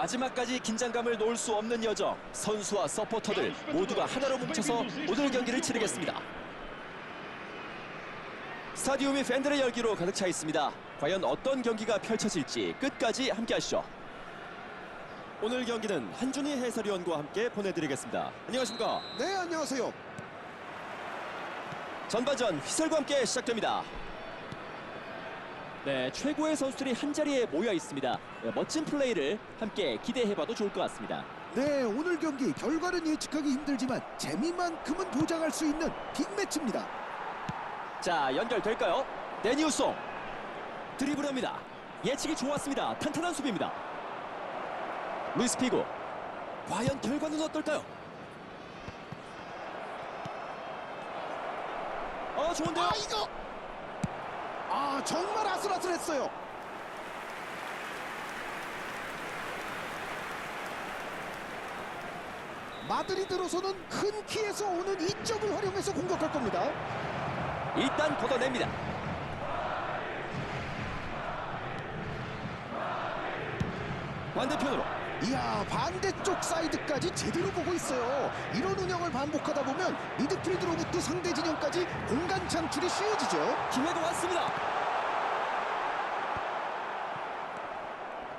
마지막까지 긴장감을 놓을 수 없는 여정. 선수와 서포터들 모두가 하나로 뭉쳐서 오늘 경기를 치르겠습니다. 스타디움이 팬들의 열기로 가득 차 있습니다. 과연 어떤 경기가 펼쳐질지 끝까지 함께 하시죠. 오늘 경기는 한준희 해설위원과 함께 보내드리겠습니다. 안녕하십니까? 네, 안녕하세요. 전반전 휘슬과 함께 시작됩니다. 네, 최고의 선수들이 한 자리에 모여 있습니다. 네, 멋진 플레이를 함께 기대해봐도 좋을 것 같습니다. 네, 오늘 경기 결과는 예측하기 힘들지만 재미만큼은 보장할 수 있는 빅매치입니다. 자, 연결될까요? 데니우송 드리블합니다. 예측이 좋았습니다. 탄탄한 수비입니다. 루이스 피고 과연 결과는 어떨까요? 어, 좋은데요? 아, 이거! 아, 정말 아슬아슬했어요. 마드리드로서는 큰 키에서 오는 이점을 활용해서 공격할 겁니다. 일단 걷어냅니다. 반대편으로 이야, 반대쪽 사이드까지 제대로 보고 있어요. 이런 운영을 반복하다 보면 미드필드로부터 상대 진영까지 공간 창출이 쉬워지죠. 기회가 왔습니다.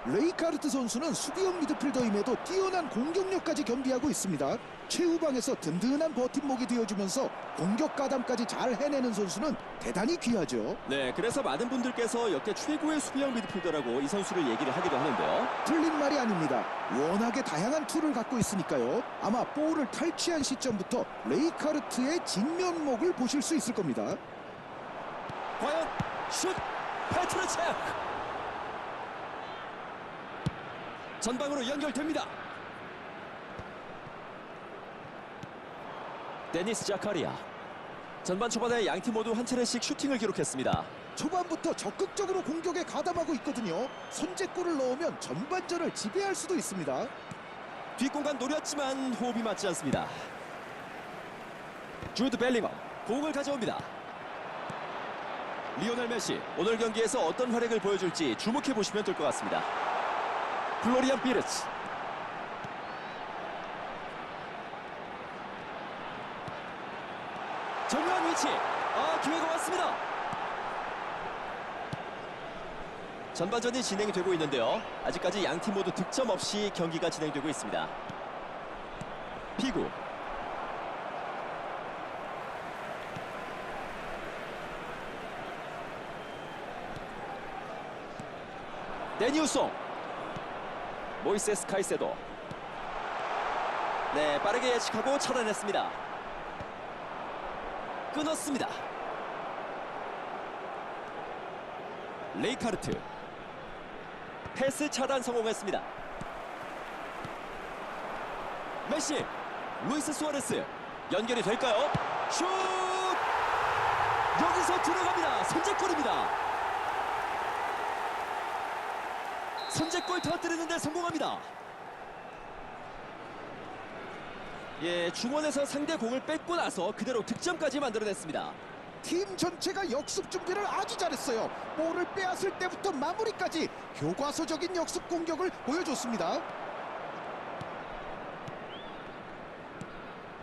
레이카르트 선수는 수비형 미드필더임에도 뛰어난 공격력까지 겸비하고 있습니다. 최후방에서 든든한 버팀목이 되어주면서 공격 가담까지 잘 해내는 선수는 대단히 귀하죠. 네, 그래서 많은 분들께서 역대 최고의 수비형 미드필더라고 이 선수를 얘기를 하기도 하는데요. 틀린 말이 아닙니다. 워낙에 다양한 툴을 갖고 있으니까요. 아마 볼을 탈취한 시점부터 레이카르트의 진면목을 보실 수 있을 겁니다. 과연 슛 페트르체크 전방으로 연결됩니다. 데니스 자카리아 전반 초반에 양 팀 모두 한 차례씩 슈팅을 기록했습니다. 초반부터 적극적으로 공격에 가담하고 있거든요. 선제골을 넣으면 전반전을 지배할 수도 있습니다. 뒷공간 노렸지만 호흡이 맞지 않습니다. 주드 벨링엄 공을 가져옵니다. 리오넬 메시 오늘 경기에서 어떤 활약을 보여줄지 주목해 보시면 될 것 같습니다. 플로리안 비르츠 정면 위치 아 기회가 왔습니다. 전반전이 진행이 되고 있는데요. 아직까지 양 팀 모두 득점 없이 경기가 진행되고 있습니다. 피구 데니우송 모이세스 카이세도. 네 빠르게 예측하고 차단했습니다. 끊었습니다. 레이카르트. 패스 차단 성공했습니다. 메시 루이스 수아레스. 연결이 될까요? 슛! 여기서 들어갑니다. 선제골입니다 선제골 터뜨리는데 성공합니다 예 중원에서 상대 공을 뺏고 나서 그대로 득점까지 만들어냈습니다 팀 전체가 역습 준비를 아주 잘했어요. 볼을 빼앗을 때부터 마무리까지 교과서적인 역습 공격을 보여줬습니다.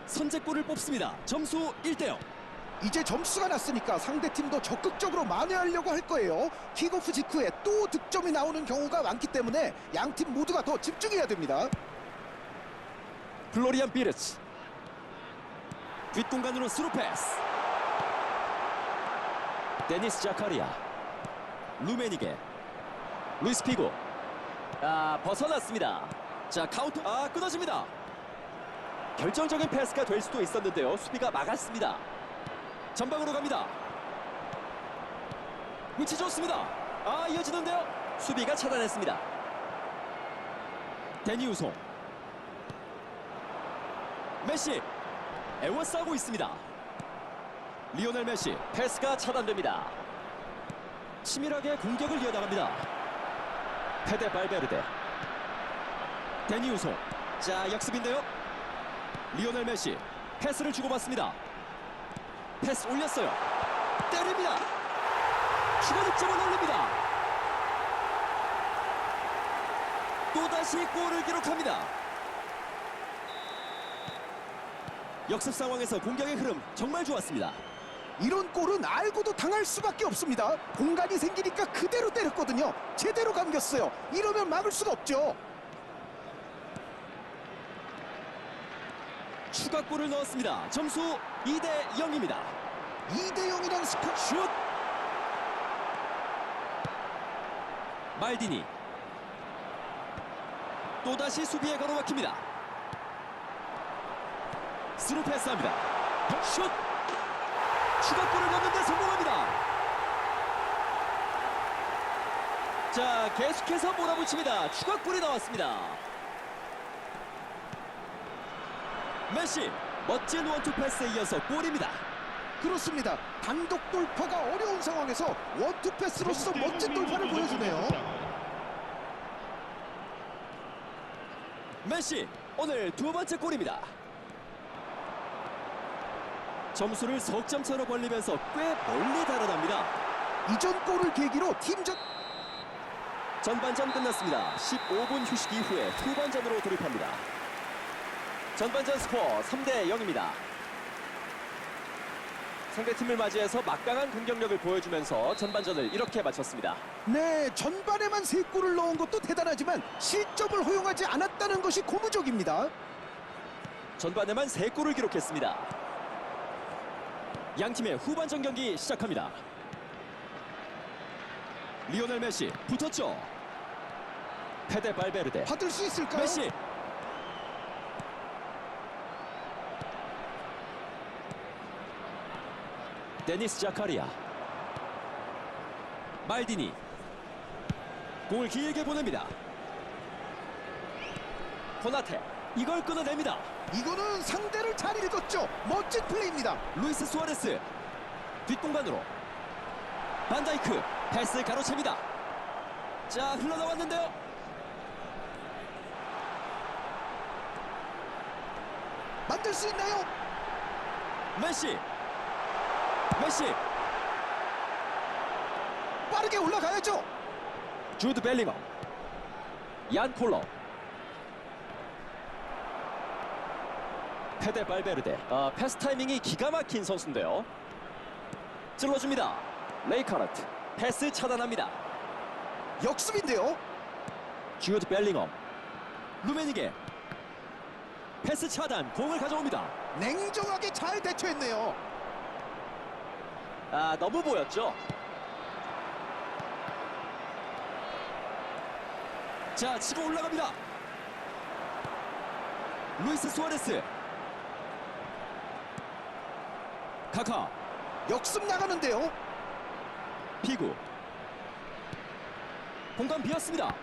선제골을 뽑습니다 점수 1대0 이제 점수가 났으니까 상대팀도 적극적으로 만회하려고 할 거예요. 킥오프 직후에 또 득점이 나오는 경우가 많기 때문에 양팀 모두가 더 집중해야 됩니다. 플로리안 비르츠. 뒷공간으로 스루 패스. 데니스 자카리아. 루메니게. 루이스 피고. 아 벗어났습니다. 자 카운터 아 끊어집니다. 결정적인 패스가 될 수도 있었는데요. 수비가 막았습니다 전방으로 갑니다 위치 좋습니다 아 이어지는데요 수비가 차단했습니다 데니우송 메시 에워싸고 있습니다. 리오넬 메시 패스가 차단됩니다. 치밀하게 공격을 이어나갑니다. 페데 발베르데 데니우소 자 역습인데요. 리오넬 메시 패스를 주고받습니다. 패스 올렸어요. 때립니다. 추가 득점을 올립니다. 또다시 골을 기록합니다. 역습 상황에서 공격의 흐름 정말 좋았습니다. 이런 골은 알고도 당할 수밖에 없습니다. 공간이 생기니까 그대로 때렸거든요. 제대로 감겼어요. 이러면 막을 수가 없죠. 추가골을 넣었습니다. 점수 2대 0입니다. 2대 0이란 스코 슛! 말디니 또다시 수비에 가로막힙니다. 스루 패스합니다. 슛! 추가골을 넣는데 성공합니다. 자, 계속해서 몰아붙입니다. 추가골이 나왔습니다. 메시 멋진 원투 패스에 이어서 골입니다. 그렇습니다. 단독 돌파가 어려운 상황에서 원투 패스로서 멋진 돌파를 보여주네요. 메시 오늘 두 번째 골입니다. 점수를 석점 차로 벌리면서 꽤 멀리 달아납니다. 이전 골을 계기로 팀전 전반전 끝났습니다. 15분 휴식 이후에 후반전으로 돌입합니다. 전반전 스코어 3대 0입니다. 상대팀을 맞이해서 막강한 공격력을 보여주면서 전반전을 이렇게 마쳤습니다. 네 전반에만 세 골을 넣은 것도 대단하지만 실점을 허용하지 않았다는 것이 고무적입니다. 전반에만 3골을 기록했습니다. 양 팀의 후반전 경기 시작합니다. 리오넬 메시 붙었죠. 페데 발베르데 받을 수 있을까요? 메시 데니스 자카리아 말디니 공을 길게 보냅니다. 코나테 이걸 끊어냅니다. 이거는 상대를 잘 읽었죠. 멋진 플레이입니다. 루이스 수아레스 뒷공간으로 반다이크 패스 가로챕니다 자 흘러나왔는데요 만들 수 있나요? 메시 메시. 빠르게 올라가야죠. 주드 벨링엄. 얀 콜러. 페데 발베르데. 아, 패스 타이밍이 기가 막힌 선수인데요. 찔러줍니다. 레이카르트. 패스 차단합니다. 역습인데요. 주드 벨링엄. 루메니게 패스 차단 공을 가져옵니다. 냉정하게 잘 대처했네요. 아 너무 보였죠? 자 치고 올라갑니다. 루이스 수아레스. 카카. 역습 나가는데요. 피구. 공간 비었습니다.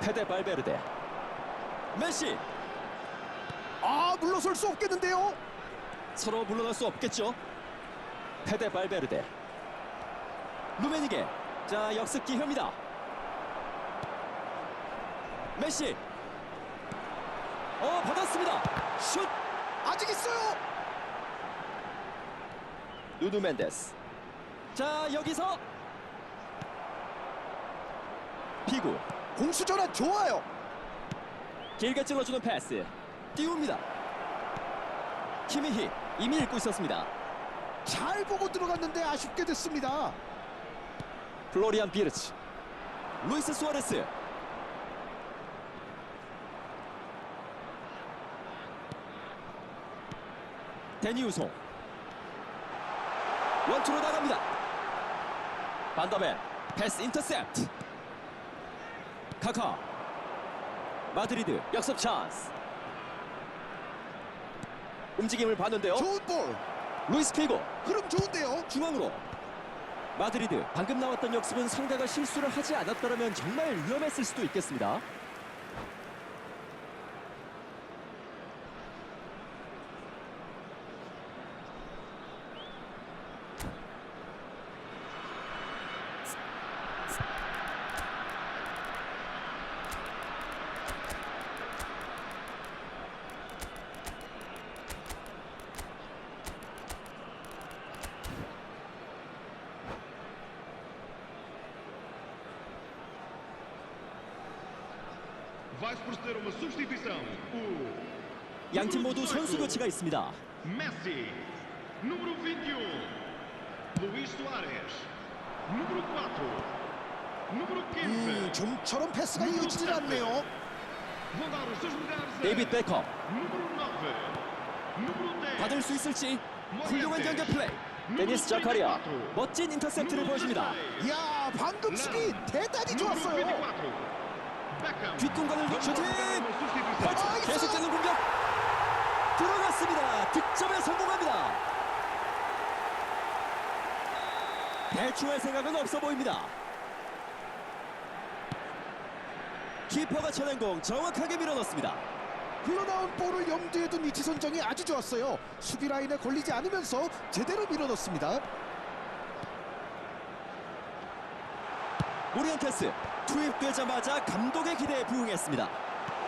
페데 발베르데 메시 아 물러설 수 없겠는데요. 서로 물러날 수 없겠죠. 페데 발베르데 루메니게 자 역습 기회입니다. 메시 어 받았습니다. 슛 아직 있어요. 누누 멘데스 자 여기서 피구 공수 전환 좋아요. 길게 찔러주는 패스 띄웁니다. 키미히 이미 읽고 있었습니다. 잘 보고 들어갔는데 아쉽게 됐습니다. 플로리안 비르치 루이스 수아레스 데니 우송 원투로 나갑니다 반더벤 패스 인터셉트 카카 마드리드 역습 찬스 움직임을 봤는데요 좋은 볼. 루이스 피고 흐름 좋은데요. 중앙으로 마드리드 방금 나왔던 역습은 상대가 실수를 하지 않았더라면 정말 위험했을 수도 있겠습니다. 양팀 모두 선수 교체가 있습니다. Messi. Número 21. Luís Soares. Número 4. Número 15. 음, 좀처럼 패스가 이어지질 않네요. 데이빗 베컴 Número 9. Número 10. 받을 수 있을지 훌륭한 연결 플레이. 데니스 자카리아 멋진 인터셉트를 보여줍니다. 이야, 방금 수비 대단히 좋았어요. 뒷공간을 놓 슈팅! 계속되는 공격 들어갔습니다. 득점에 성공합니다. 대충할 생각은 없어 보입니다. 키퍼가 쳐낸 공 정확하게 밀어넣습니다. 흘러나온 볼을 염두에 둔 위치 선정이 아주 좋았어요. 수비 라인에 걸리지 않으면서 제대로 밀어넣습니다. 오리엔테스 투입되자마자 감독의 기대에 부응했습니다.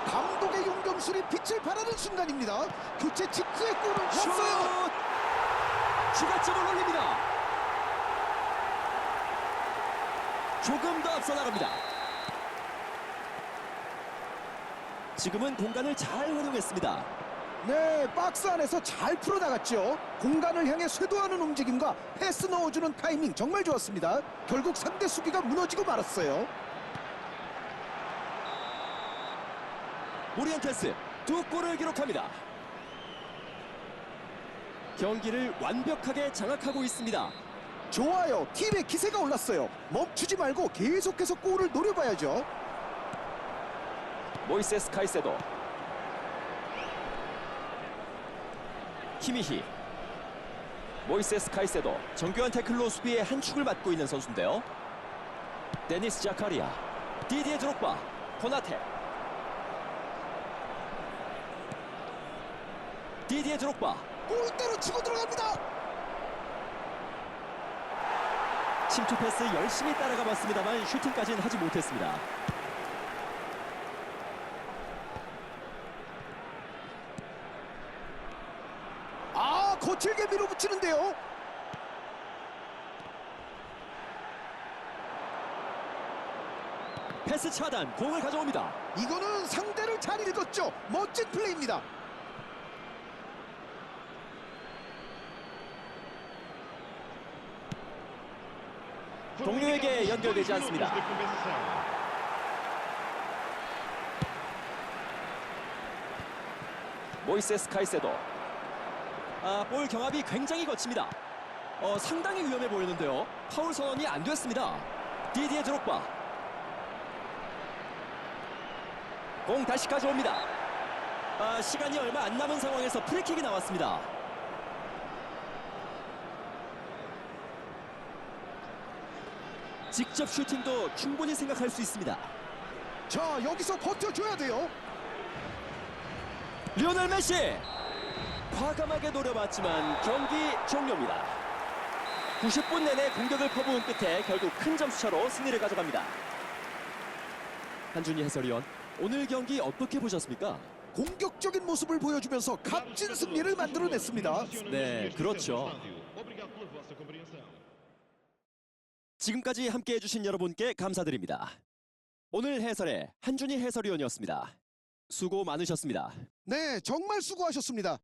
감독의 용병술이 빛을 발하는 순간입니다. 교체 직후의 골은 없어요. 슛! 추가점을 올립니다. 조금 더 앞서 나갑니다. 지금은 공간을 잘 활용했습니다. 네, 박스 안에서 잘 풀어나갔죠. 공간을 향해 쇄도하는 움직임과 패스 넣어주는 타이밍 정말 좋았습니다. 결국 상대 수비가 무너지고 말았어요. 오리엔테스 두 골을 기록합니다. 경기를 완벽하게 장악하고 있습니다. 좋아요. 팀의 기세가 올랐어요. 멈추지 말고 계속해서 골을 노려봐야죠. 모이세스 카이세도 키미히 모이세스 카이세도 정교한 태클로 수비의 한 축을 맡고 있는 선수인데요 데니스 자카리아 디디에 드록바 코나테 디디에 드록바 골대로 치고 들어갑니다. 침투 패스 열심히 따라가 봤습니다만 슈팅까지는 하지 못했습니다 아, 거칠게 밀어붙이는데요. 패스 차단 공을 가져옵니다 이거는 상대를 잘 읽었죠. 멋진 플레이입니다. 동료에게 연결되지 않습니다. 모이세스 카이세도. 아, 볼 경합이 굉장히 거칩니다. 어, 상당히 위험해 보이는데요. 파울 선언이 안 됐습니다. 디디에 드록바. 공 다시 가져옵니다. 아, 시간이 얼마 안 남은 상황에서 프리킥이 나왔습니다 직접 슈팅도 충분히 생각할 수 있습니다 자, 여기서 버텨줘야 돼요. 리오넬 메시 과감하게 노려봤지만 경기 종료입니다 90분 내내 공격을 퍼부은 끝에 결국 큰 점수차로 승리를 가져갑니다 한준희 해설위원 오늘 경기 어떻게 보셨습니까? 공격적인 모습을 보여주면서 값진 승리를 만들어냈습니다. 네, 그렇죠. 지금까지 함께 해 주신 여러분께 감사드립니다. 오늘 해설의 한준희 해설위원이었습니다. 수고 많으셨습니다. 네, 정말 수고하셨습니다.